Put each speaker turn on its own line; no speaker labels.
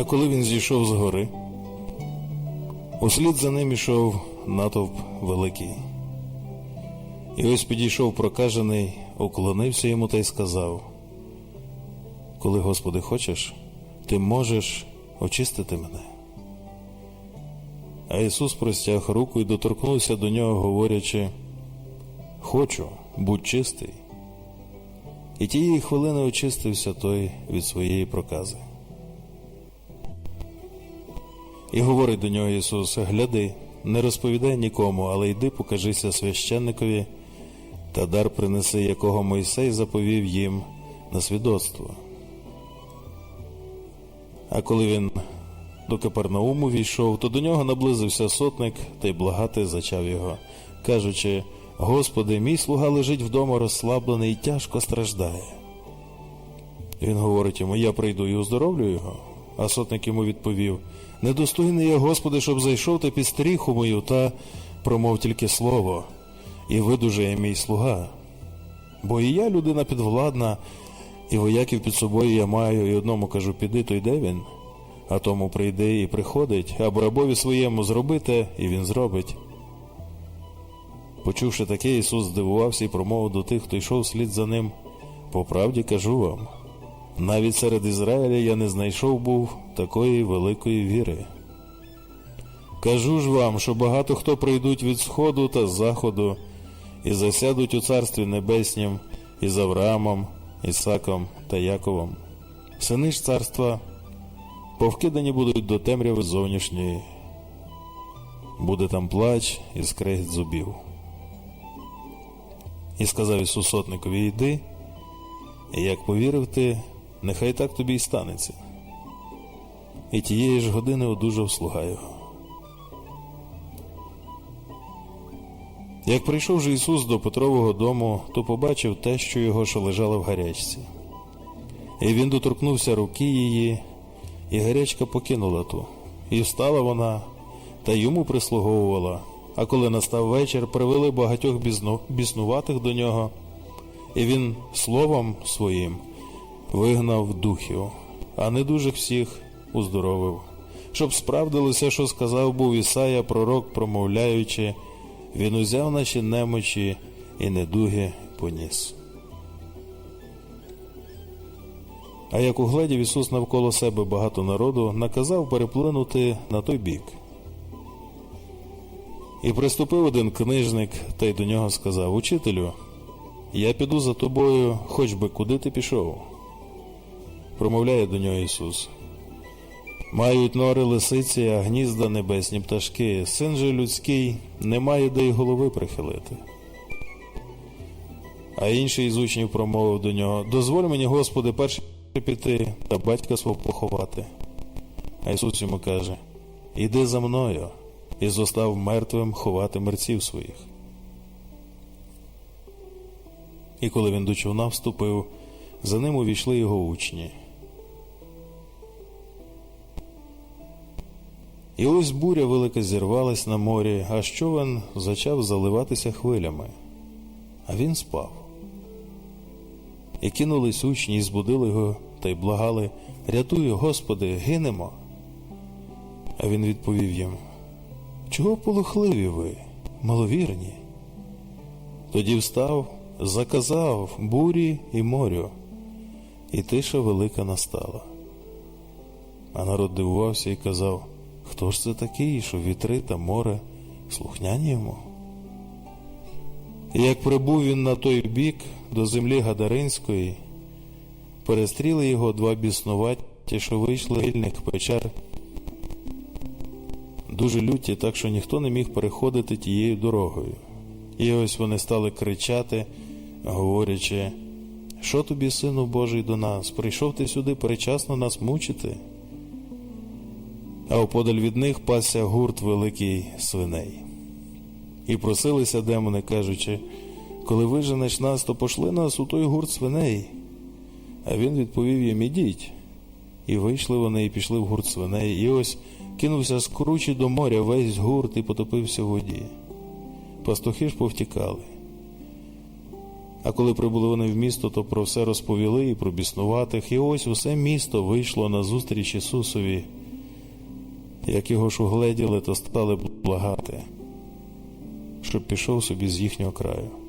А коли він зійшов з гори, услід за ним ішов натовп великий. І ось підійшов прокажений, уклонився йому та й сказав: Коли, Господи, хочеш, ти можеш очистити мене. А Ісус простяг руку і доторкнувся до нього, говорячи: Хочу, будь чистий. І тієї хвилини очистився той від своєї прокази. І говорить до нього Ісус: Гляди, не розповідай нікому, але йди покажися священникові та дар принеси, якого Мойсей заповів їм на свідоцтво. А коли він до Капернауму війшов, то до нього наблизився сотник та й благати зачав його, кажучи: Господи, мій слуга лежить вдома розслаблений і тяжко страждає. Він говорить йому: Я прийду і оздоровлю його. А сотник йому відповів: Недостойний я, Господи, щоб зайшов та під стріху мою, та промов тільки слово, і видужає мій слуга. Бо і я людина підвладна, і вояків під собою я маю, і одному кажу, піди, то йде він, а тому прийде і приходить, або рабові своєму зробите, і він зробить. Почувши таке, Ісус здивувався і промовив до тих, хто йшов слід за ним. По правді кажу вам, навіть серед Ізраїля я не знайшов був такої великої віри. Кажу ж вам, що багато хто прийдуть від сходу та заходу і засядуть у царстві небеснім із Авраамом, Ісаком та Яковом. Сини ж царства повкидані будуть до темряви зовнішньої. Буде там плач і скрегіт зубів. І сказав Ісус сотникові, йди, і як повірив ти, нехай так тобі й станеться. І тієї ж години одужав слуга його. Як прийшов же Ісус до Петрового дому, то побачив те, що його що лежало в гарячці. І він доторкнувся руки її, і гарячка покинула ту, і встала вона, та йому прислуговувала. А коли настав вечір, привели багатьох біснуватих до нього, і він словом своїм вигнав духів, а недужих всіх уздоровив, щоб справдилося, що сказав був Ісая, пророк, промовляючи, він узяв наші немочі і недуги поніс. А як угледів Ісус навколо себе багато народу, наказав переплинути на той бік. І приступив один книжник та й до нього сказав: Учителю, я піду за тобою, хоч би куди ти пішов. Промовляє до нього Ісус. Мають нори лисиці, а гнізда небесні пташки, син же людський не має де й голови прихилити. А інший із учнів промовив до нього: Дозволь мені, Господи, перше піти та батька свого поховати. А Ісус йому каже: Іди за мною і зостав мертвим ховати мерців своїх. І коли він до човна вступив, за ним увійшли його учні. І ось буря велика зірвалась на морі, а човен зачав заливатися хвилями, а він спав. І кинулись учні, і збудили його та й благали Рятуй, Господи, гинемо. А він відповів їм Чого полохливі ви, маловірні? Тоді встав, заказав бурі і морю, і тиша велика настала. А народ дивувався і казав, хто ж це такий, що вітри та море слухняні йому? І як прибув він на той бік до землі Гадаринської, перестріли його два біснуваті, що вийшли вільних печер дуже люті, так що ніхто не міг переходити тією дорогою. І ось вони стали кричати, говорячи, що тобі, сину Божий, до нас? Прийшов ти сюди перечасно нас мучити. А оподаль від них пасся гурт великий свиней. І просилися демони, кажучи, коли виженеш нас, то пошли нас у той гурт свиней. А він відповів їм ідіть. І вийшли вони, і пішли в гурт свиней, і ось кинувся з кручі до моря весь гурт і потопився в воді. Пастухи ж повтікали. А коли прибули вони в місто, то про все розповіли і про біснуватих, і ось усе місто вийшло на зустріч Ісусові. Як його ж угледіли, то стали благати, щоб пішов собі з їхнього краю.